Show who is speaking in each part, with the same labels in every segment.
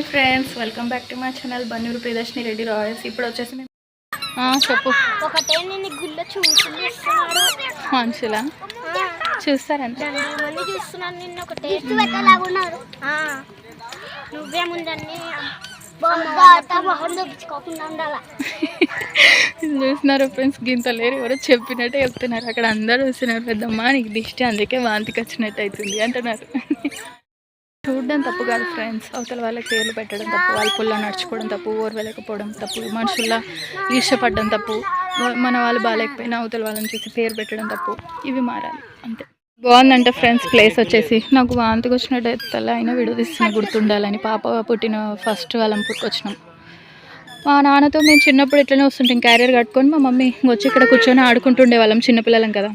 Speaker 1: Hi friends welcome back to my channel Bannuru Priyadarshini Reddy Royals. ఇప్పుడు వచ్చేసి మేము చెప్పు.
Speaker 2: ఒకటే నేను గుళ్ళో చూస్తున్నాడు
Speaker 1: మనుషులా చూస్తారంట.
Speaker 2: మంది చూస్తున్నాను నిన్న ఒకటే. పెట్టలాగున్నారు నువ్వే ముందన్ని మొహం చూపించుకోకుండా ఉండాలా?
Speaker 1: చూస్తున్నారు ఫ్రెండ్స్ గింత లేరు ఎవరో చెప్పినట్టే చెప్తున్నారు. అక్కడ అందరూ చూస్తున్నారు పెద్దమ్మ నీకు దిష్టి అందుకే వాంతికి వచ్చినట్టు అవుతుంది అంటున్నారు. చూడడం తప్పు కాదు ఫ్రెండ్స్. అవతల వాళ్ళకి పేర్లు పెట్టడం తప్పు వాళ్ళ పుల్ల నడుచుకోవడం తప్పు ఓర్వలేకపోవడం తప్పు మనుషుల్లా ఈర్షపడడం తప్పు మన వాళ్ళు బాగాలేకపోయినా అవతల వాళ్ళని చూసి పేరు పెట్టడం తప్పు ఇవి మారాలి అంతే. బాగుందంట ఫ్రెండ్స్ ప్లేస్ వచ్చేసి నాకు వాంతికి వచ్చినట్టు తల అయినా విడదీస్తున్నా గుర్తుండాలని పాప పుట్టిన ఫస్ట్ అలంపూర్కి వచ్చినాం. మా నాన్నతో మేము చిన్నప్పుడు ఇట్లనే వస్తుంటాం క్యారియర్ కట్టుకొని మా మమ్మీ వచ్చి ఇక్కడ కూర్చొని ఆడుకుంటుండే వాళ్ళం చిన్నపిల్లలం కదా.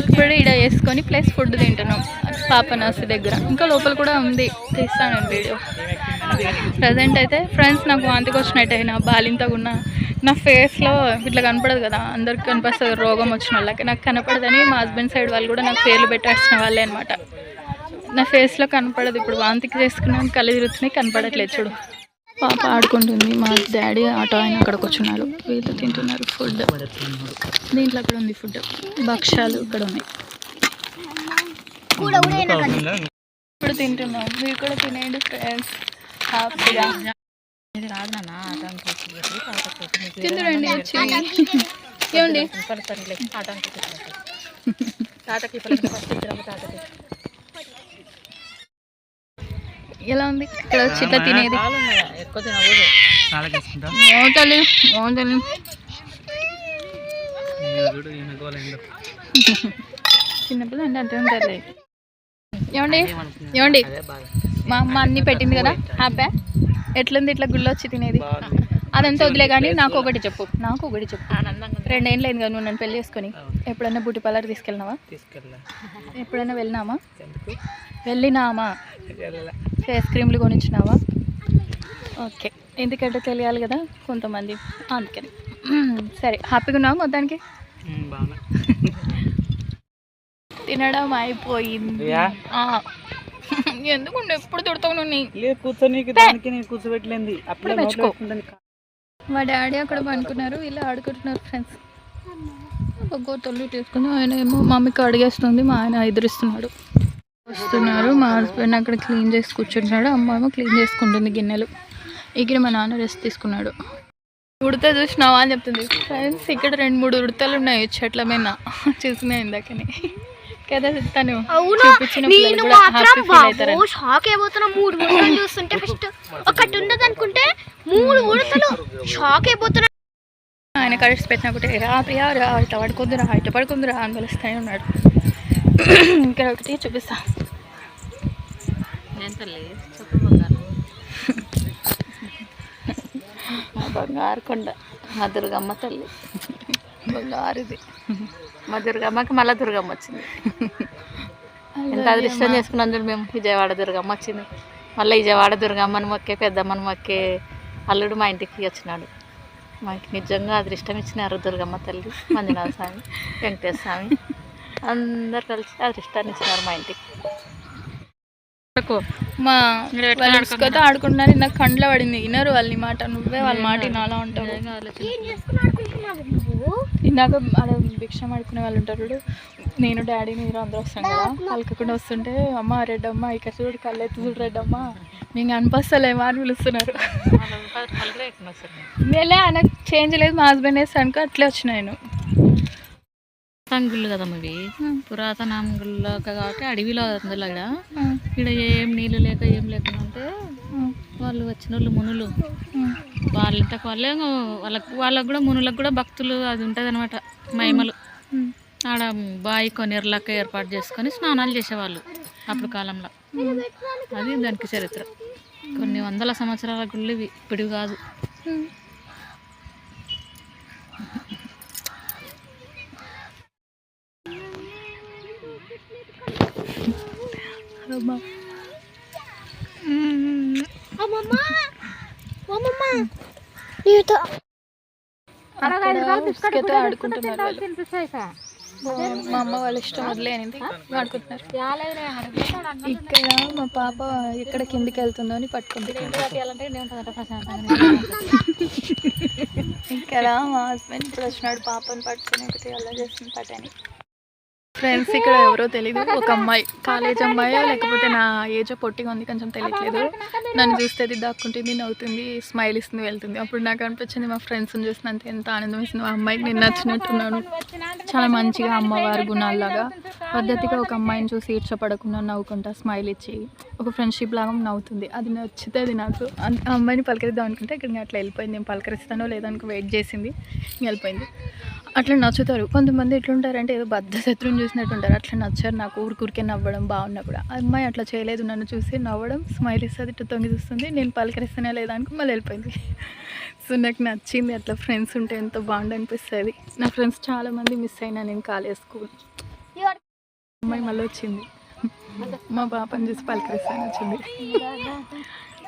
Speaker 1: ఇప్పుడు ఇడ వేసుకొని ప్లస్ ఫుడ్ తింటున్నాం. పాప దగ్గర. ఇంకా లోపల కూడా ఉంది. తీస్తాను వీడియో. ప్రజెంట్ అయితే ఫ్రెండ్స్ నాకు వాంతికి వచ్చినట్టు అయినా బాలింతగా నా ఫేస్లో ఇట్లా కనపడదు కదా. అందరికి కనిపిస్తుంది రోగం వచ్చిన వాళ్ళకి. నాకు కనపడదని మా హస్బెండ్ సైడ్ వాళ్ళు కూడా నాకు పేర్లు పెట్టాల్సిన వాళ్ళే అనమాట నా ఫేస్లో కనపడదు. ఇప్పుడు వాంతికి చేసుకున్నాను కళ్ళు తిరుగుతున్నాయి కనపడట్లేదు చూడు. పాప ఆడుకుంటుంది. మా డాడీ ఆటో ఆయన అక్కడ కూర్చున్నారు వీళ్ళు తింటున్నారు ఫుడ్. దీంట్లో అక్కడ ఉంది ఫుడ్. భక్ష్యాలు ఇక్కడ ఉన్నాయి. ఇప్పుడు తింటున్నాం. మీరు కూడా తినేయండి ఫ్రెండ్స్ హ్యాపీగా తిందురండి వచ్చి ఏమండి?
Speaker 3: తాతకి తాతకి.
Speaker 1: ఎలా ఉంది? ఇక్కడ వచ్చి ఇట్లా తినేది. చిన్నపిల్ల అంటే అంతే ఉంటుంది. ఏమండి? ఏమండి? మా అమ్మ అన్ని పెట్టింది కదా హ్యాపీ? ఎట్లుంది ఇట్లా గుళ్ళో వచ్చి తినేది? అదంతా వదిలే కానీ నాకు ఒకటి చెప్పు నాకు ఒకటి చెప్పు.
Speaker 3: ఆనందంగా
Speaker 1: రెండేం లేదు కదా నువ్వు నన్ను పెళ్ళి చేసుకొని. ఎప్పుడైనా బ్యూటీ పార్లర్ తీసుకెళ్ళినావా?
Speaker 3: తీసుకెళ్ళా.
Speaker 1: ఎప్పుడైనా వెళ్ళినామా? వెళ్ళినామా ఫేస్ క్రీమ్లు కొనిచ్చినావా? ఓకే. ఎందుకంటే తెలియాలి కదా కొంతమంది. అందుకని సరే హ్యాపీగా ఉన్నావా మొత్తానికి? తినడం అయిపోయింది. ఎందుకు ఎప్పుడు తిడతావు
Speaker 3: కూర్చోబెట్టలేంది.
Speaker 1: మా డాడీ అక్కడ పనుకున్నారు వీళ్ళు ఆడుకుంటున్నారు ఫ్రెండ్స్ ఒక్కో తొలి తీసుకుని ఆయన ఏమో మమ్మీకి అడిగేస్తుంది మా ఆయన ఎదురిస్తున్నాడు. వస్తున్నారు. మా హస్బెండ్ అక్కడ క్లీన్ చేసి కూర్చుంటున్నాడు. అమ్మ ఏమో క్లీన్ చేసుకుంటుంది గిన్నెలు. ఇక్కడ మా నాన్న రెస్ట్ తీసుకున్నాడు. ఉడత చూసినావా అని చెప్తుంది. ఫ్రెండ్స్ ఇక్కడ రెండు మూడు ఉడతలు ఉన్నాయి. చెట్ల మీద చూసినా ఇందాకని. కదా తను కూడా
Speaker 2: షాక్ అయిపోతున్నా. మూడు ఉడతలు చూస్తుంటే ఫస్ట్ ఒకటి ఉండదు అనుకుంటే మూడు ఉడతలు షాక్ అయిపోతున్నా.
Speaker 1: ఆయన కలిసి పెట్టిన ఒకటి రా ప్రియా రా ఇట్లా పడుకుందిరా ఇట్లా పడుకుందిరా అని పిలుస్తూనే ఉన్నాడు. ఇక్కడ ఒకటి చూపిస్తా.
Speaker 3: నేను తల్లి చెప్పు బంగారు
Speaker 1: మా బంగారు కొండ మా దుర్గమ్మ తల్లి. బంగారుది
Speaker 3: మా దుర్గమ్మకి మళ్ళీ దుర్గమ్మ వచ్చింది. ఎంత అదృష్టం చేసుకున్నాం చూడు మేము విజయవాడ దుర్గమ్మ వచ్చింది. మళ్ళీ విజయవాడ దుర్గమ్మని మొక్కే పెద్దమ్మని మొక్కే అల్లుడు మా ఇంటికి వచ్చినాడు. మాకు నిజంగా అదృష్టం ఇచ్చినారు దుర్గమ్మ తల్లి మంజునాథ స్వామి వెంకటేశ్వర స్వామి. అందరు కలిసి అదృష్టాన్ని ఇచ్చినారు మా ఇంటికి.
Speaker 1: మా వాళ్ళ ఇసుకతో ఆడుకుంటున్నారు నాకు కండ్లో పడింది. వినరు వాళ్ళ నీ మాట నువ్వే వాళ్ళ మాట వినాలా ఉంటావు ఇందాక ఆడ భిక్షం ఆడుకునే వాళ్ళు ఉంటారు చూడు. నేను డాడీ మీరు అందరూ వస్తాం కదా. కలకకుండా వస్తుంటే అమ్మ రెడ్డమ్మ ఇక్కడ చూడు కళ్ళెత్తి చూడు రెడ్డమ్మ. మేము అనిపిస్తలేమా అని పిలుస్తున్నారు. నేలే ఆయనకు చేంజ్ లేదు. మా హస్బెండ్ వేస్తే అనుకో అట్లే వచ్చిన నేను.
Speaker 3: గుళ్ళు కదమ్మ ఇవి పురాతన గుళ్ళు కాబట్టి అడవిలో అందులో ఇక్కడ ఇక్కడ ఏం నీళ్ళు లేక ఏం లేకుండా ఉంటే వాళ్ళు వచ్చిన వాళ్ళు మునులు వాళ్ళంతకు వాళ్ళే వాళ్ళకు వాళ్ళకు కూడా మునులకు కూడా భక్తులు అది ఉంటుంది అనమాట మహిమలు. ఆడ బావి కొన్నిర్లక ఏర్పాటు చేసుకొని స్నానాలు చేసేవాళ్ళు అప్పుడు కాలంలో. అది దానికి చరిత్ర. కొన్ని వందల సంవత్సరాల గుళ్ళు ఇవి. ఇప్పుడు కాదు.
Speaker 1: అమ్మా. ఆడుకుంటున్నారు మా అమ్మ వాళ్ళ ఇష్టం వదిలేనిది ఆడుకుంటున్నారు. ఇక్కడ మా పాప ఎక్కడ కిందికి వెళ్తుందో అని పట్టుకుంది ఇక్కడ మా హస్బెండ్ ఇప్పుడు వచ్చినాడు పాపని పట్టుకుని ఒకటి అలా చేస్తుంది పట్టని. ఫ్రెండ్స్ ఇక్కడ ఎవరో తెలియదు ఒక అమ్మాయి కాలేజ్ అమ్మాయి లేకపోతే నా ఏజ్ పొట్టిగా ఉంది కొంచెం తెలియట్లేదు. నన్ను చూస్తే అది దాక్కుంటుంది నవ్వుతుంది స్మైల్ ఇస్తుంది వెళ్తుంది. అప్పుడు నాకు అనిపించింది మా ఫ్రెండ్స్ని చూసినంత ఎంత ఆనందం ఇస్తుంది మా అమ్మాయికి నేను నచ్చినట్టున్నాను. చాలా మంచిగా అమ్మవారి గుణాల్లాగా. పద్ధతిగా ఒక అమ్మాయిని చూసి ఈడ్చపడకుండా నవ్వుకుంటా స్మైల్ ఇచ్చి ఒక ఫ్రెండ్షిప్ లాగా నవ్వుతుంది. అది నచ్చితే అది నాకు. ఆ అమ్మాయిని పలకరిద్దాం అనుకుంటే ఇక్కడ అట్లా వెళ్ళిపోయింది. నేను పలకరిస్తానో లేదనుకో వెయిట్ చేసింది. వెళ్ళిపోయింది. అట్లా నచ్చుతారు. కొంతమంది ఎట్లుంటారంటే ఏదో బద్ద శత్రువుని చూసినట్టు ఉంటారు అట్లా నచ్చారు. నాకు ఊరికూరికే నవ్వడం బాగున్నప్పుడు ఆ అమ్మాయి అట్లా చేయలేదు. నన్ను చూసి నవ్వడం స్మైల్ ఇస్తుంది ఇట్లా తొంగి చూస్తుంది. నేను పలకరిస్తేనే లేదా మళ్ళీ వెళ్ళిపోయింది. సో నాకు నచ్చింది అట్లా ఫ్రెండ్స్ ఉంటే ఎంత బాగుండు అనిపిస్తుంది నా ఫ్రెండ్స్ చాలామంది మిస్ అయినా నేను కాలేజ్ స్కూల్ అమ్మాయి మళ్ళీ వచ్చింది. మా పాపని చూసి పలకరిస్తాను వచ్చింది.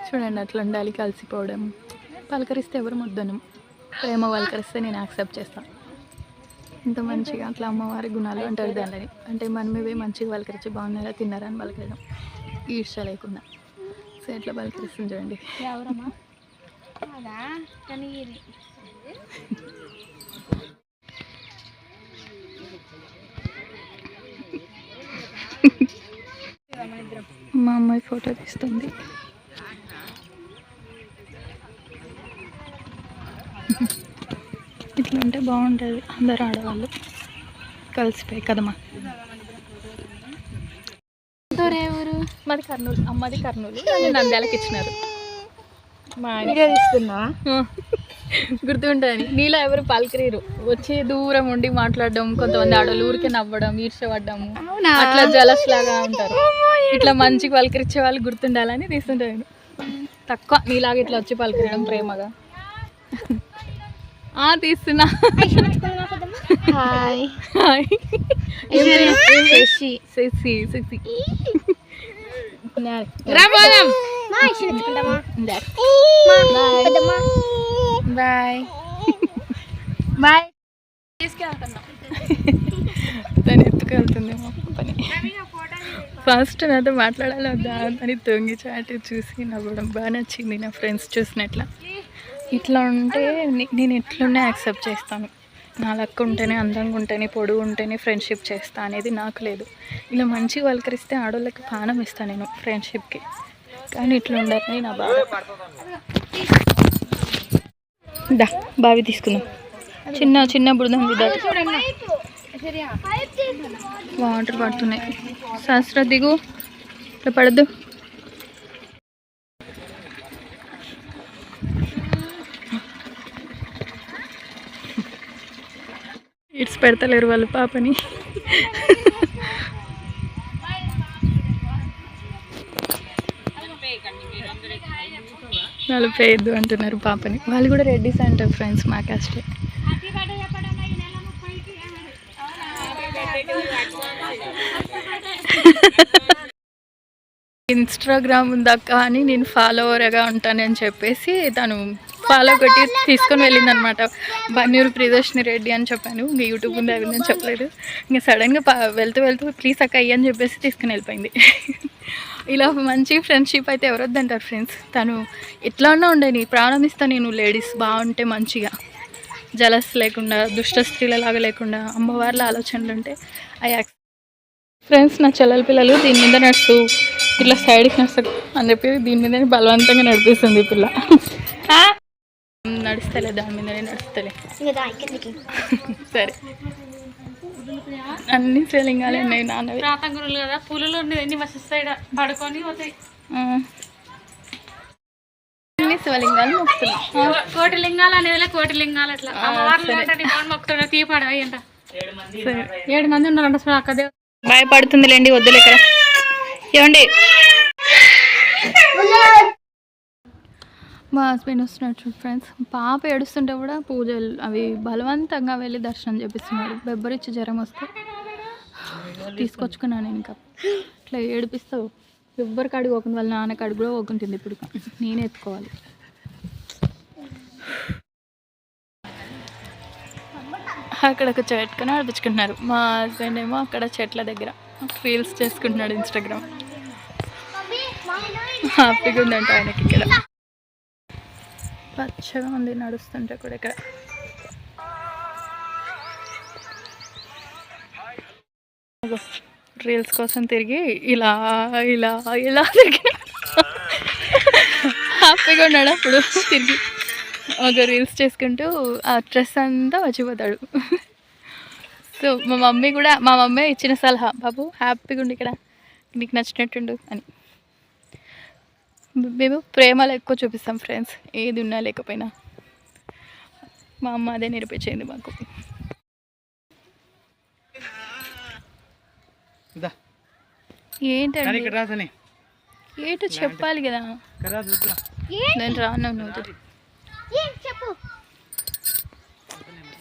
Speaker 1: చూడండి అట్లా ఉండాలి కలిసిపోవడం. పలకరిస్తే ఎవరు ముద్దను? ప్రేమ పలకరిస్తే నేను యాక్సెప్ట్ చేస్తాను ఇంత మంచిగా అట్లా అమ్మవారి గుణాలు అంటారు దానిని అంటే మనమేవే మంచిగా పలకరించి బాగున్నారా తిన్నారా అని పలకరించడం ఈర్ష లేకుండా. సో ఎట్లా పలకరిస్తుంది చూడండి. మా అమ్మాయి ఫోటో తీస్తుంది. ఇట్లా ఉంటే బాగుంటుంది అందరు ఆడవాళ్ళు. కలిసిపోయి కదమ్మా. ఎవరు మాది కర్నూలు. అమ్మది కర్నూలు. నంద్యాలకు ఇచ్చినారు. మా ఆయన.
Speaker 2: తీసుకున్నా?
Speaker 1: గుర్తుంటుంది. నీలో ఎవరు పలకరీరు? వచ్చి దూరం ఉండి మాట్లాడడం కొంతమంది ఆడవాళ్ళు ఊరికే నవ్వడం ఈర్షపడ్డం అట్లా జలస్ లాగా ఉంటారు. ఇట్లా మంచిగా పలకరించే వాళ్ళు గుర్తుండాలని తీసుకుంటాను తక్కువ. నీలాగా ఇట్లా వచ్చి పలకరియడం ప్రేమగా. తీస్తున్నా.
Speaker 2: Hi
Speaker 1: hi. పేరు? శశి. శశి బాయ్ బాయ్ తీసుకెళ్తున్నా. తను ఎత్తుకెళ్తుంది మా పని. ఫస్ట్ నాతో మాట్లాడాలి? వద్దా? అని తొంగి చాటి చూసి నవ్వడం. బాగా నచ్చింది నా ఫ్రెండ్స్ చూసినట్ల. ఇట్లా ఉంటే నేను ఎట్లున్నా యాక్సెప్ట్ చేస్తాను. నా లక్ ఉంటేనే అందంగా ఉంటేనే పొడుగు ఉంటేనే ఫ్రెండ్షిప్ చేస్తా అనేది నాకు లేదు. ఇలా మంచిగా పలకరిస్తే ఆడోళ్ళకి పానం ఇస్తాను నేను ఫ్రెండ్షిప్కి. కానీ ఇట్లా ఉండాలని నా బాధ. దా బావి తీసుకుందాం. చిన్న చిన్న బురద వాటర్ పడుతున్నాయి. సహస్ర దిగు. ఇట్లా పడద్దు. ఇట్స్ పెడతలేరు వాళ్ళు పాపని. వాళ్ళు పేయద్దు అంటున్నారు పాపని. వాళ్ళు కూడా రెడ్డిస్ అంటారు ఫ్రెండ్స్ మా కాస్టే ఇన్స్టాగ్రామ్ ఉందక్క అని నేను ఫాలోవర్గా ఉంటానని చెప్పేసి తను ఫాలో కొట్టి తీసుకొని వెళ్ళింది అనమాట బన్నూరు ప్రియదర్శిని రెడ్డి అని చెప్పాను. ఇంకా యూట్యూబ్ ఉంది అవి నేను చెప్పలేదు. ఇంకా సడన్గా పా వెళ్తూ వెళ్తూ ప్లీజ్ అక్క అయ్యి అని చెప్పేసి తీసుకుని వెళ్ళిపోయింది. ఇలా మంచి ఫ్రెండ్షిప్ అయితే ఎవరొద్దంటారు ఫ్రెండ్స్? తను ఎట్లా ఉన్నా ఉండని ప్రాణం నేను లేడీస్ బాగుంటే మంచిగా. జలస్ లేకుండా దుష్ట స్త్రీలలాగా లేకుండా అమ్మవార్ల ఆలోచనలు ఉంటే ఐ యాక్స్ ఫ్రెండ్స్ నా చెల్లెల పిల్లలు దీని మీద నడుస్తూ ఇట్లా సైడ్కి నడుస్తారు అని చెప్పి దీని మీదనే బలవంతంగా నడిపిస్తుంది ఈ పిల్ల. నడుస్తలే దాని మీదనే నడుస్తలే. సరే. అన్ని శివలింగాలు ఉన్నాయి నాన్నవి.
Speaker 3: ప్రాతంగురులు కదా పూలలో ఉండేది ఎన్ని వస్తాయి పడుకొని పోతాయి.
Speaker 1: అన్ని శివలింగాలు మొక్కుతున్నాం
Speaker 3: కోటి లింగాలు అనేది కోటి లింగాలు అట్లా అమ్మవార్లు అంటే మొక్కుతున్నా తీపడవి అంట
Speaker 1: సరే.
Speaker 3: ఏడు మంది ఉన్నారంట చూడు అక్క దేవ
Speaker 1: భయపడుతుందిలేండి వద్దులే ఇక్కడ. ఏమండి? మా హస్బెండ్ వస్తున్నాడు చూడు ఫ్రెండ్స్ పాప ఏడుస్తుంటే కూడా పూజలు అవి బలవంతంగా వెళ్ళి దర్శనం చేపిస్తున్నాడు. బెబ్బరిచ్చి జ్వరం వస్తే తీసుకొచ్చుకున్నాను నేను ఇంకా. ఇట్లా ఏడిపిస్తావు. ఎవ్వరికి అడుగు వాళ్ళ నాన్నకి అడుగు కూడా పోకుంటుంది ఇప్పుడు. నేనే ఎత్తుకోవాలి. అక్కడ ఒక చెట్టుకొని ఆడిపించుకుంటున్నారు మా హస్బెండ్ ఏమో అక్కడ చెట్ల దగ్గర రీల్స్ చేసుకుంటున్నాడు ఇన్స్టాగ్రామ్ హ్యాపీగా ఉందంట ఆయనకి ఇక్కడ. పచ్చగా ఉంది నడుస్తుంటే కూడా ఇక్కడ. రీల్స్ కోసం తిరిగి ఇలా ఇలా ఇలా తిరిగి. హ్యాపీగా ఉన్నాడు అప్పుడు తిరిగి. ఒక రీల్స్ చేసుకుంటూ ఆ స్ట్రెస్ అంతా మర్చిపోతాడు. సో మా మమ్మీ కూడా మా మమ్మీ ఇచ్చిన సలహా బాబు హ్యాపీగా ఉండి ఇక్కడ. నీకు నచ్చినట్టుండు అని. మేము ప్రేమలు ఎక్కువ చూపిస్తాం ఫ్రెండ్స్. ఏది ఉన్నా లేకపోయినా. మా అమ్మ అదే నేర్పించింది మాకు.
Speaker 4: ఇదా.
Speaker 1: ఏంటండి? ఏంటో చెప్పాలి కదా. నేను రాను నువ్వు
Speaker 2: ఏం చెప్పు?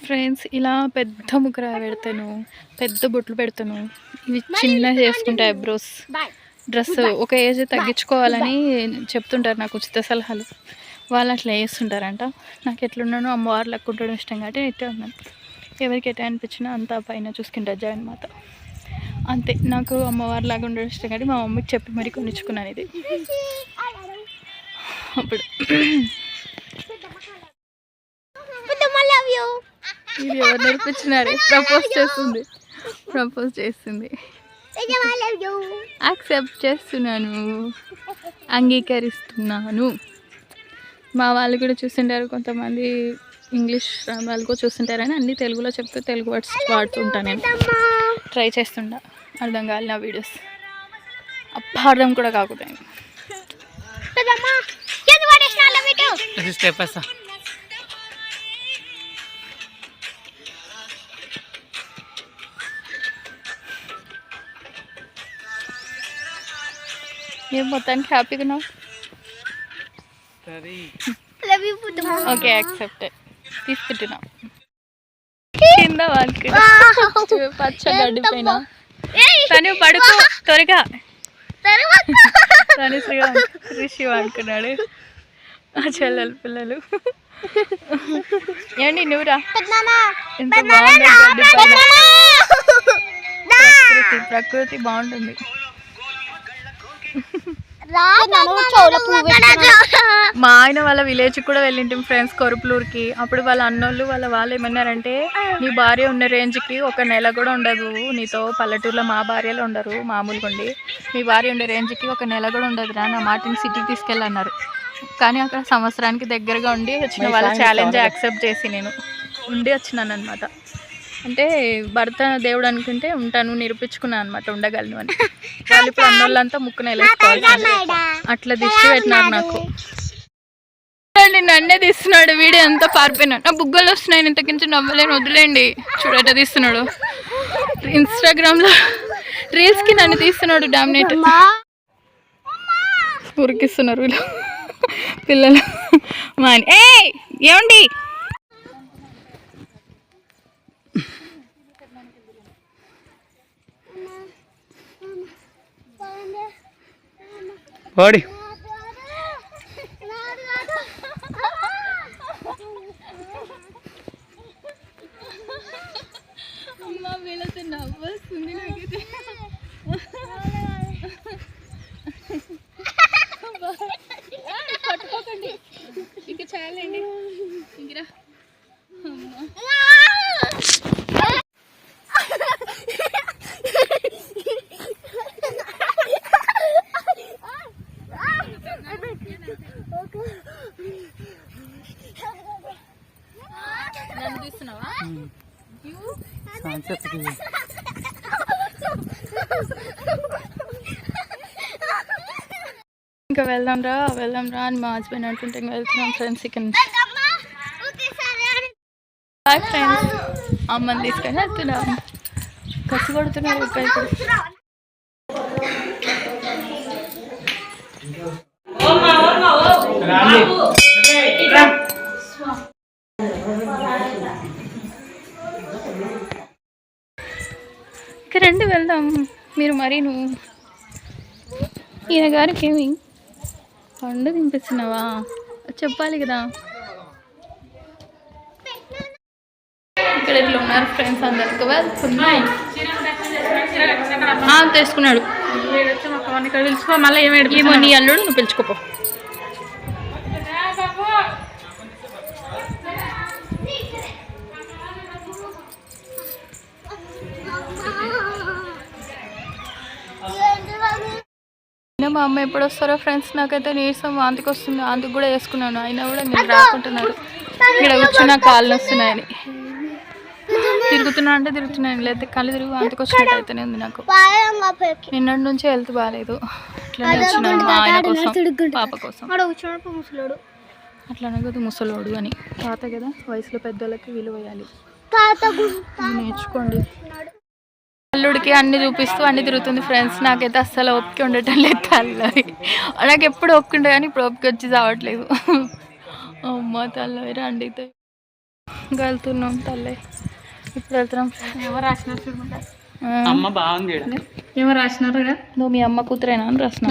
Speaker 1: ఫ్రెండ్స్ ఇలా పెద్ద ముగ్గుర పెడతాను. పెద్ద బొట్లు పెడతాను. ఇవి చిన్న చేసుకుంటా ఐబ్రోస్.
Speaker 2: బాయ్.
Speaker 1: డ్రెస్ ఒక ఏజ్ తగ్గించుకోవాలని చెప్తుంటారు నాకు ఉచిత సలహాలు. వాళ్ళు అట్లా వేస్తుంటారంట నాకు ఎట్లున్నానో అమ్మవారు లెక్క ఉండడం ఇష్టం కాబట్టి నేను ఇట్టే ఉన్నాను. ఎవరికి ఎట్లా అనిపించినా అంతా పైన చూసుకుంటారు జగన్ మాత అంతే. నాకు అమ్మవారి లాగా ఉండడం ఇష్టం కాబట్టి మా మమ్మీకి చెప్పి మరీ కొనిచ్చుకున్నాను ఇది. అప్పుడు. ఇది ఎవరు నేర్పించినారు? ప్రపోజ్ చేస్తుంది. ప్రపోజ్ చేస్తుంది. యాక్సెప్ట్ చేస్తున్నాను. అంగీకరిస్తున్నాను. మా వాళ్ళు కూడా చూస్తుంటారు కొంతమంది ఇంగ్లీష్ వాళ్ళు కూడా చూస్తుంటారని అన్ని తెలుగులో చెప్తూ తెలుగు వర్డ్స్ వాడుతూ ఉంటాను. నేను ట్రై చేస్తుంటా. అర్థం కాలి నా వీడియోస్. అపార్థం కూడా కాకుండా ఏం మొత్తానికి హ్యాపీగా ఉన్నావు? ఓకే యాక్సెప్ట్ తీసుకుంటున్నాం కింద వాళ్ళకి పచ్చ గడ్డి పైన తను పడుకో త్వరగా. తను శ్రీ రిషి అనుకున్నాడు ఆ చెల్లెలు పిల్లలు. ఏంటి నువ్వురా ఎంత బాగుంది ప్రకృతి ప్రకృతి బాగుంటుంది. మా ఆయన వాళ్ళ విలేజ్ కూడా వెళ్ళింటాం ఫ్రెండ్స్ కొరుపులూరుకి. అప్పుడు వాళ్ళ అన్నోళ్ళు వాళ్ళ వాళ్ళు ఏమన్నారంటే నీ భార్య ఉన్న రేంజ్కి ఒక నెల కూడా ఉండదు. నీతో పల్లెటూరులో మా భార్యలు ఉండరు మామూలుగా ఉండి. మీ భార్య ఉండే రేంజ్కి ఒక నెల కూడా ఉండదు రా నా మాటిని సిటీకి తీసుకెళ్ళన్నారు కానీ అక్కడ సంవత్సరానికి దగ్గరగా ఉండి వచ్చిన వాళ్ళ ఛాలెంజ్ యాక్సెప్ట్ చేసి నేను. ఉండి వచ్చినాను అనమాట అంటే భర్త దేవుడు అనుకుంటే ఉంటాను నిరూపించుకున్నాను అనమాట ఉండగలను అని. వాళ్ళు ఇప్పుడు అన్నోళ్ళంతా ముక్కున అట్లా దిష్టి పెట్టినారు నాకు. నన్నే తీస్తున్నాడు వీడియో ఎంత పారిపోయినా. నా బుగ్గలు వస్తున్నాయి ఇంతకించి నవ్వలేను వదిలేండి చూడట తీస్తున్నాడు. ఇన్స్టాగ్రామ్లో రీల్స్కి నన్ను తీస్తున్నాడు డామినేట్. ఉరికిస్తున్నారు వీళ్ళు. పిల్లలు. మా ఏయ్ ఏమండి?
Speaker 4: ఓడి
Speaker 1: అమ్మ వీళ్ళతో నవ్వొస్తుంది నాకైతే. పట్టుకోకండి. ఇక చాలండి. ఇంకరా నన్ను ఇంకా వెళ్దాం రా వెళ్దాం రా అని మా హస్బెండ్ అంటుంటే ఇంకా వెళ్తున్నాం ఫ్రెండ్స్ ఇక్కడ హాయ్ ఫ్రెండ్స్ అమ్మని తీసుకొని వెళ్తున్నాం. ఖర్చు కొడుతున్నారు ఇక్కడ ఇప్పుడు ఇక రండి వెళ్దాం మీరు మరీ నువ్వు ఈయన గారికి ఏమి పండు తినిపిస్తున్నావా? చెప్పాలి కదా. ఇక్కడ ఇట్లా ఉన్నారు ఫ్రెండ్స్ అందరికి
Speaker 3: ఇక్కడ పిలుచుకో మళ్ళీ ఏమి
Speaker 1: ఏమో నీ అల్లుడు నువ్వు పిలుచుకోపో. అయినా మా అమ్మ ఎప్పుడు వస్తారో ఫ్రెండ్స్ నాకైతే నీరసం వాంతికి వస్తుంది. వాంతికి కూడా వేసుకున్నాను. అయినా కూడా మీరు రాకుంటున్నారు ఇక్కడ కూర్చున్న కాళ్ళు వస్తున్నాయని. తిరుగుతున్నా అంటే తిరుగుతున్నాను లేకపోతే కళ్ళు తిరిగి వాంతికి వచ్చినట్టు అయితేనే ఉంది నాకు. నిన్నటి నుంచి హెల్త్ బాగాలేదు అట్లనే వచ్చినాను మా ఆయన కోసం పాప కోసం. అట్లానే కదా ముసలోడు అని. తాత కదా వయసులో పెద్దోళ్ళకి విలువ వేయాలి. నేర్చుకోండి. అల్లుడికి అన్ని చూపిస్తూ అన్ని తిరుగుతుంది ఫ్రెండ్స్. నాకైతే అస్సలు ఓపిక ఉండటం లేదు తల్లి నాకు ఎప్పుడు ఒప్పుకుంటే కానీ ఇప్పుడు ఓపిక వచ్చి చావట్లేదు. అమ్మ తల్లి రండి వెళ్తున్నాం తల్లి. ఇప్పుడు వెళ్తున్నాం
Speaker 3: ఎవరు రాసినారు చూడమంటారు
Speaker 4: అమ్మ బాగుంది.
Speaker 3: ఏమో రాసినారు కదా.
Speaker 1: నువ్వు మీ అమ్మ కూతురేనా అని రాసిన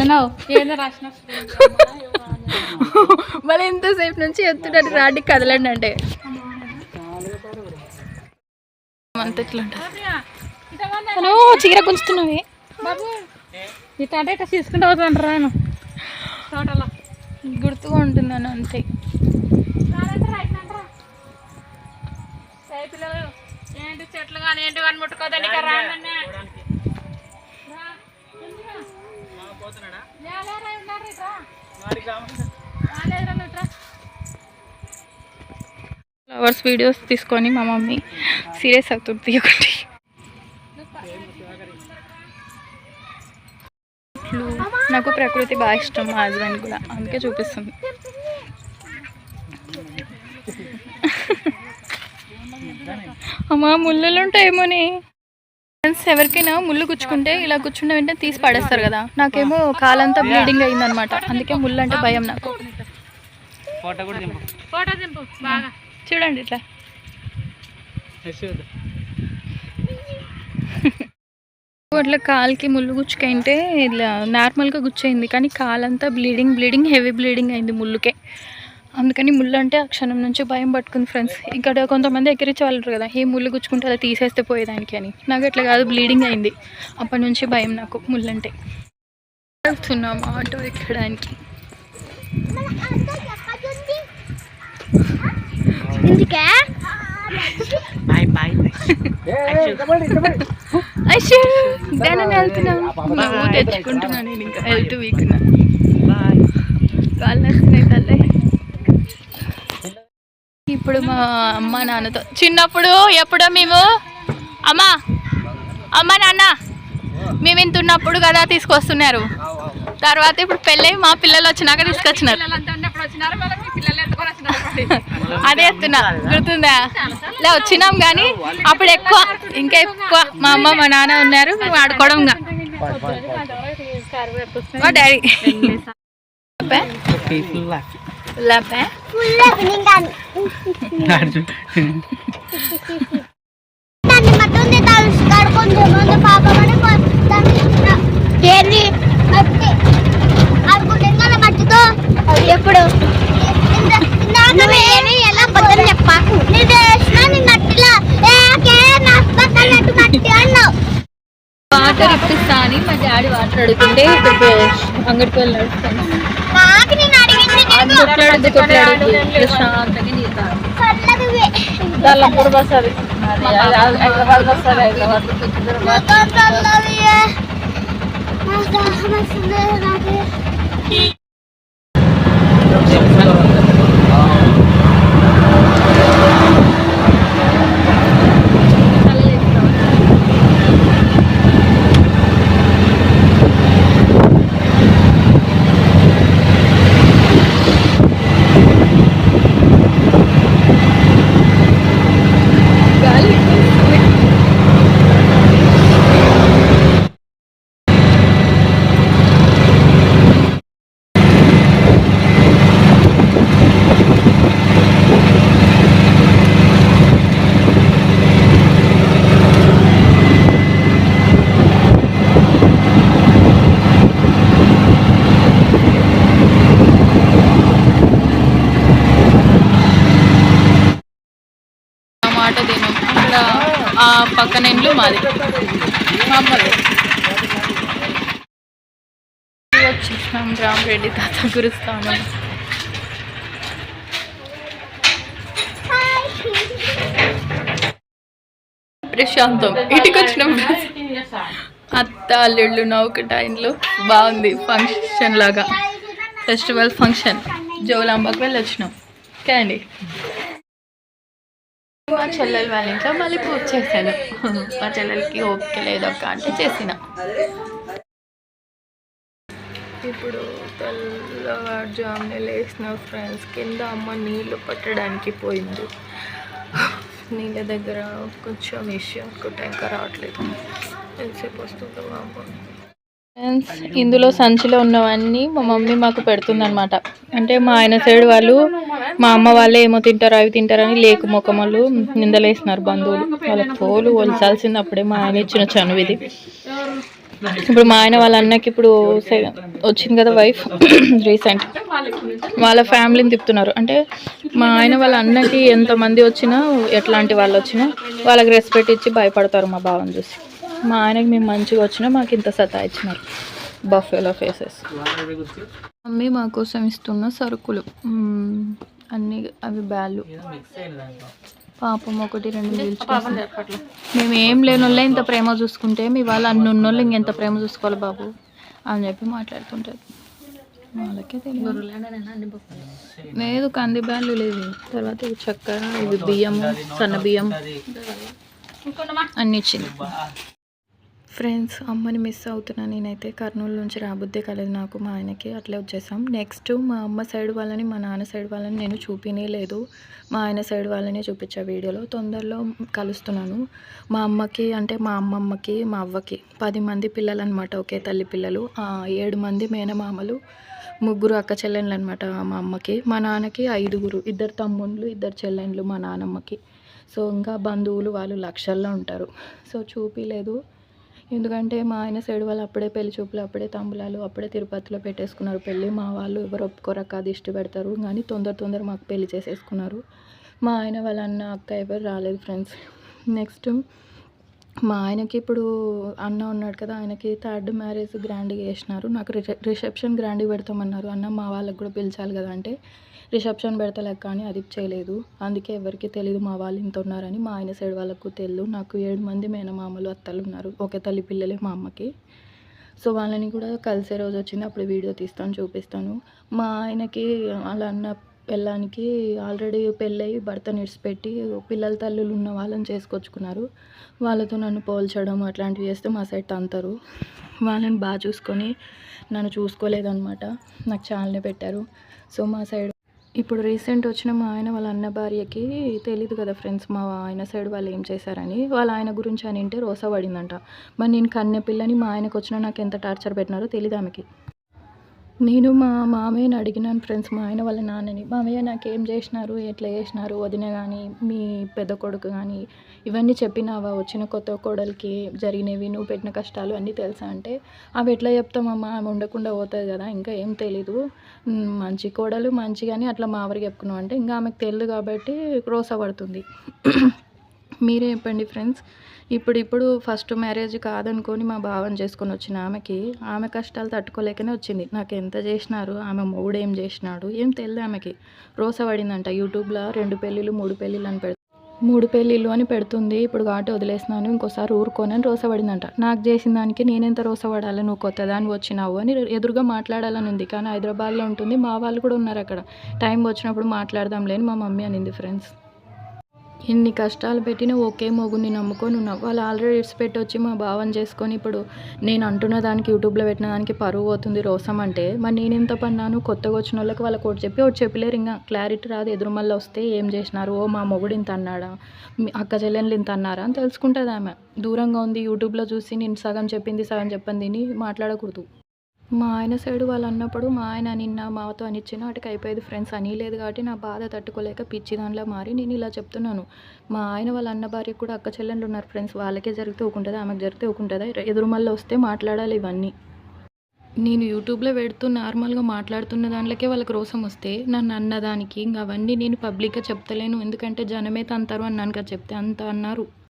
Speaker 1: మళ్ళీ ఎంతసేపు నుంచి ఎత్తుడాడు రాడి కదలండి అంటే. అంత ఇట్లా చీర గుంచుతున్నావి
Speaker 3: ఇట్లా అంటే ఇట్లా తీసుకుంటూ పోతుంటారా నేను తోటలో.
Speaker 1: గుర్తుగా ఉంటుందని అంతే.
Speaker 3: ఏంటి చెట్లు కానీ ఏంటి కానీ
Speaker 1: ఫ్లవర్స్ వీడియోస్ తీసుకొని మా మమ్మీ సీరియస్ అవుతుంది. తీయకండి ఇట్లు నాకు ప్రకృతి బాగా ఇష్టం మా హస్బెండ్ కూడా. అందుకే చూపిస్తుంది. అమ్మా ముళ్ళలు ఉంటాయేమోని ఫ్రెండ్స్ ఎవరికైనా ముళ్ళు గుచ్చుకుంటే ఇలా కూర్చుంటే వెంటనే తీసి పడేస్తారు కదా. నాకేమో కాలంతా బ్లీడింగ్ అయిందనమాట. అందుకే ముళ్ళు అంటే భయం నాకు.
Speaker 4: ఫోటో కూడా దింపు.
Speaker 3: ఫోటో దింపు బాగా.
Speaker 1: చూడండి ఇట్లా.
Speaker 4: యశోద.
Speaker 1: అట్లా కాలుకి ముళ్ళు గుచ్చుకైంటే ఇలా నార్మల్గా గుచ్చైంది కానీ కాలంతా బ్లీడింగ్ బ్లీడింగ్ హెవీ బ్లీడింగ్ అయింది ముళ్ళుకే. అందుకని ముళ్ళు అంటే ఆ క్షణం నుంచి భయం పట్టుకుంది ఫ్రెండ్స్ ఇక్కడ కొంతమంది ఎక్కిరించి వాళ్ళు కదా ఏ ముళ్ళు గుచ్చుకుంటే అలా తీసేస్తే పోయేదానికి అని. నాకు అట్లా కాదు బ్లీడింగ్ అయింది. అప్పటి నుంచి భయం నాకు ముళ్ళు అంటే వెళ్తున్నాం ఆటో ఎక్కడానికి.
Speaker 2: ఎందుకే?
Speaker 4: బాయ్ బాయ్
Speaker 1: అయ్యో దాని వెళ్తున్నాం. నువ్వు తెచ్చుకుంటున్నాను నేను ఇంకా హెల్త్
Speaker 4: బాయ్
Speaker 1: కాళ్ళు తల్లే. ఇప్పుడు మా అమ్మ నాన్నతో చిన్నప్పుడు ఎప్పుడో మేము అమ్మా అమ్మ నాన్న మేము ఇంత ఉన్నప్పుడు కదా తీసుకొస్తున్నారు. తర్వాత ఇప్పుడు పెళ్ళి మా పిల్లలు వచ్చినాక తీసుకొచ్చినారు.
Speaker 3: పిల్లలంతా ఉన్నప్పుడు
Speaker 1: అదే ఎత్తున్నా గుర్తుందా? లే వచ్చినాం కానీ అప్పుడు ఎక్కువ ఇంకా ఎక్కువ మా అమ్మ మా నాన్న ఉన్నారు మేము ఆడుకోవడం మా డాడీ.
Speaker 2: మట్టుంది ముందు ఏంది ఎప్పుడు?
Speaker 1: వాటర్ ఇప్పిస్తా అని మా డాడీ వాటర్ అడుగుతుంటే ఇప్పుడు అంగడికి వెళ్ళాడు కొట్లాడు కొట్లాడు ప్రశాంతంగా నీరు తాగు.
Speaker 2: చల్లదివే.
Speaker 1: దల్లపూర్ బస్ అది అది హైదరాబాద్ బస్ అది
Speaker 2: నాకు దాహం వస్తుంది నాకు
Speaker 1: గాలి వస్తుంది. ఆ మాట తినం ఇక్కడ ఆ ఇల్లు మాది. మా రామరెడ్డి తాత గురుస్థానం. ప్రశాంతం. ఇంటికి వచ్చినాం అత్త అల్లుళ్ళు నౌక టైంలో బాగుంది ఫంక్షన్ లాగా. Festival function. జోలాంబాకి వెళ్ళి వచ్చినాం కానీ మా చెల్లెలు వాళ్ళ ఇంట్లో మళ్ళీ పూజ చేశాను. మా చెల్లెలకి ఓపిక లేదొక్క అంటే చేసిన. ఇప్పుడు తెల్లవారుజామునే లేచిన ఫ్రెండ్స్ కింద అమ్మ నీళ్ళు పట్టడానికి పోయింది. నీళ్ళ దగ్గర కొంచెం ఇష్యూ అనుకుంటా ఇంకా రావట్లేదు. ఎంతసేపు వస్తుందో బాబు ఇందులో సంచిలో ఉన్నవన్నీ మా మమ్మీ మాకు పెడుతుందనమాట అంటే మా ఆయన సైడ్ వాళ్ళు మా అమ్మ వాళ్ళే ఏమో తింటారు అవి తింటారని లేకు ముఖం వాళ్ళు నిందలేస్తున్నారు బంధువులు. వాళ్ళ తోలు ఒలిచాల్సింది అప్పుడే మా ఆయన ఇచ్చిన చనువు ఇది. ఇప్పుడు మా ఆయన వాళ్ళ అన్నకి ఇప్పుడు వచ్చింది కదా వైఫ్ రీసెంట్ వాళ్ళ ఫ్యామిలీని తిప్పుతున్నారు. అంటే మా ఆయన వాళ్ళ అన్నకి ఎంతమంది వచ్చినా ఎట్లాంటి వాళ్ళు వచ్చినా వాళ్ళకి రెస్పెక్ట్ ఇచ్చి భయపడతారు మా బావని చూసి. మా ఆయనకి మేము మంచిగా వచ్చినా మాకు ఇంత సతా ఇచ్చినారు. బఫేలో ఫేసెస్ మమ్మీ మా కోసం ఇస్తున్న సరుకులు. అన్ని అవి బ్యాళ్ళు పాపం ఒకటి రెండు మేము ఏం లేని వాళ్ళే ఇంత ప్రేమ చూసుకుంటే మీ వాళ్ళు అన్ని ఉన్నోళ్ళు ఇంకెంత ప్రేమ చూసుకోవాలి బాబు? అని చెప్పి మాట్లాడుతుంటారు. వాళ్ళకే తెలియదు. లేదు కంది బ్యాళ్ళు లేదు. తర్వాత ఇవి చక్కెర ఇవి బియ్యము సన్న బియ్యం అన్ని ఇచ్చింది. ఫ్రెండ్స్ అమ్మని మిస్ అవుతున్నా. నేనైతే కర్నూలు నుంచి రాబుద్దే కాలేదు నాకు మా ఆయనకి అట్లే వచ్చేసాం. నెక్స్ట్ మా అమ్మ సైడ్ వాళ్ళని మా నాన్న సైడ్ వాళ్ళని నేను చూపినే లేదు. మా ఆయన సైడ్ వాళ్ళనే చూపించా వీడియోలో. తొందరలో కలుస్తున్నాను. మా అమ్మకి అంటే మా అమ్మమ్మకి మా అవ్వకి పది మంది పిల్లలు అనమాట ఒకే తల్లి పిల్లలు. ఏడు మంది మేనమామలు ముగ్గురు అక్క చెల్లెళ్ళు అనమాట మా అమ్మకి. మా నాన్నకి ఐదుగురు ఇద్దరు తమ్ముళ్ళు ఇద్దరు చెల్లెండ్లు మా నానమ్మకి. సో ఇంకా బంధువులు వాళ్ళు లక్షల్లో ఉంటారు. సో చూపిలేదు. ఎందుకంటే మా ఆయన సైడ్ వాళ్ళు అప్పుడే పెళ్ళి చూపులు అప్పుడే తంబులాలు అప్పుడే తిరుపతిలో పెట్టేసుకున్నారు పెళ్ళి. మా వాళ్ళు ఎవరు ఒప్పుకోరక్క దిష్టి పెడతారు. కానీ తొందర తొందర మాకు పెళ్ళి చేసేసుకున్నారు. మా ఆయన వాళ్ళ అన్న అక్క ఎవరు రాలేదు ఫ్రెండ్స్. నెక్స్ట్ మా ఆయనకి ఇప్పుడు అన్న ఉన్నాడు కదా ఆయనకి థర్డ్ మ్యారేజ్ గ్రాండ్గా చేసినారు. నాకు రిసె- రిసెప్షన్ గ్రాండ్గా పెడతామన్నారు. అన్న మా వాళ్ళకి కూడా పిలిచాలి కదా అంటే రిసెప్షన్ పెడతలేక కానీ అది చేయలేదు. అందుకే ఎవరికి తెలియదు మా వాళ్ళు ఇంత ఉన్నారని మా ఆయన సైడ్ వాళ్ళకు తెలియదు నాకు ఏడు మంది మేనమామలు అత్తలు ఉన్నారు. ఒకే తల్లి పిల్లలే మా అమ్మకి. సో వాళ్ళని కూడా కలిసే రోజు వచ్చింది. అప్పుడు వీడియో తీస్తాను చూపిస్తాను. మా ఆయనకి వాళ్ళ అన్న పెళ్ళానికి ఆల్రెడీ పెళ్ళయి భర్త నిడిచిపెట్టి పిల్లల తల్లులు ఉన్న వాళ్ళని చేసుకొచ్చుకున్నారు. వాళ్ళతో నన్ను పోల్చడం అట్లాంటివి చేస్తే మా సైడ్ తంతారు. వాళ్ళని బాగా చూసుకొని నన్ను చూసుకోలేదన్నమాట. నాకు ఛానల్నే పెట్టారు. సో మా సైడ్ ఇప్పుడు రీసెంట్ వచ్చిన మా ఆయన వాళ్ళ అన్న భార్యకి తెలియదు కదా ఫ్రెండ్స్ మా ఆయన సైడ్ వాళ్ళు ఏం చేశారని. వాళ్ళ ఆయన గురించి అని అంటే రోస పడిందంట. మరి నేను కన్నె పిల్లని మా ఆయనకు వచ్చినా నాకు ఎంత టార్చర్ పెట్టినారో తెలియదు ఆమెకి. నేను మా మామయ్యని అడిగినాను ఫ్రెండ్స్ మా ఆయన వాళ్ళ నాన్నని మామయ్య నాకేం చేసినారు? ఎట్లా చేసినారు? వదిన కానీ మీ పెద్ద కొడుకు కానీ ఇవన్నీ చెప్పినావా? వచ్చిన కొత్త కోడలికి జరిగినవి నువ్వు పెట్టిన కష్టాలు అన్నీ తెలుసా? అంటే అవి ఎట్లా చెప్తామమ్మా? ఆమె ఉండకుండా పోతుంది కదా ఇంకా ఏం తెలీదు. మంచి కోడలు మంచిగాని అట్లా మావరికి చెప్పుకున్నావు. అంటే ఇంకా ఆమెకు తెలియదు కాబట్టి రోస పడుతుంది. మీరే చెప్పండి ఫ్రెండ్స్. ఇప్పుడు ఇప్పుడు ఫస్ట్ మ్యారేజ్ కాదనుకొని మా బావని చేసుకొని వచ్చిన ఆమెకి ఆమె కష్టాలు తట్టుకోలేకనే వచ్చింది. నాకు ఎంత చేసినారు ఆమె మొగుడు ఏం చేసినాడు ఏం తెలియదు ఆమెకి. రోస పడిందంట యూట్యూబ్లో రెండు పెళ్ళిళ్ళు మూడు పెళ్ళిళ్ళు అని పెడుతుంది మూడు పెళ్ళిళ్ళు అని పెడుతుంది ఇప్పుడు కాబట్టి వదిలేసినాను ఇంకోసారి ఊరుకోనని రోస పడిందంట. నాకు చేసిన దానికి నేనెంత రోస పడాలి నువ్వు కొత్తదాన్ని వచ్చినావు అని ఎదురుగా మాట్లాడాలని ఉంది. కానీ హైదరాబాద్లో ఉంటుంది మా వాళ్ళు కూడా ఉన్నారు అక్కడ. టైం వచ్చినప్పుడు మాట్లాడదాం లేని మా మమ్మీ అనింది ఫ్రెండ్స్. ఇన్ని కష్టాలు పెట్టిన ఒకే మొగుని నమ్ముకొని ఉన్నావు. వాళ్ళు ఆల్రెడీ పెట్టి వచ్చి మా భావం చేసుకొని ఇప్పుడు నేను అంటున్న దానికి యూట్యూబ్లో పెట్టిన దానికి పరువు పోతుంది రోసం అంటే. మరి నేను ఎంత పన్నాను? కొత్తగా వచ్చిన వాళ్ళకి వాళ్ళకి ఒకటి చెప్పి ఒకటి చెప్పలేరు. ఇంకా క్లారిటీ రాదు. ఎదురు మళ్ళీ వస్తే ఏం చేసినారు? ఓ మా మొగుడు ఇంత అన్నాడా? మీ అక్క చెల్లెళ్ళు ఇంత అన్నారా? అని తెలుసుకుంటుంది ఆమె. దూరంగా ఉంది యూట్యూబ్లో చూసి నేను సగం చెప్పింది సగం చెప్పింది అని మాట్లాడకూడదు. మా ఆయన సైడ్ వాళ్ళు అన్నప్పుడు మా ఆయన నిన్న మాతో అనిచ్చిన వాటికి అయిపోయేది ఫ్రెండ్స్ అని లేదు కాబట్టి నా బాధ తట్టుకోలేక పిచ్చి దానిలో మారి నేను ఇలా చెప్తున్నాను. మా ఆయన వాళ్ళ అన్న భార్యకు కూడా అక్క చెల్లెళ్ళు ఉన్నారు ఫ్రెండ్స్ వాళ్ళకే జరిగితే ఊకుంటుందా ఆమెకు జరిగితే ఊకుంటుందా ఎదురు మళ్ళీ వస్తే మాట్లాడాలి ఇవన్నీ. నేను యూట్యూబ్లో పెడుతూ నార్మల్గా మాట్లాడుతున్న దాంట్లోకే వాళ్ళకి రోసం వస్తే నన్ను అన్నదానికి ఇంకా అవన్నీ నేను పబ్లిక్గా చెప్తలేను. ఎందుకంటే జనమే తంతారు అన్నాను కదా చెప్తే అంత అన్నారు.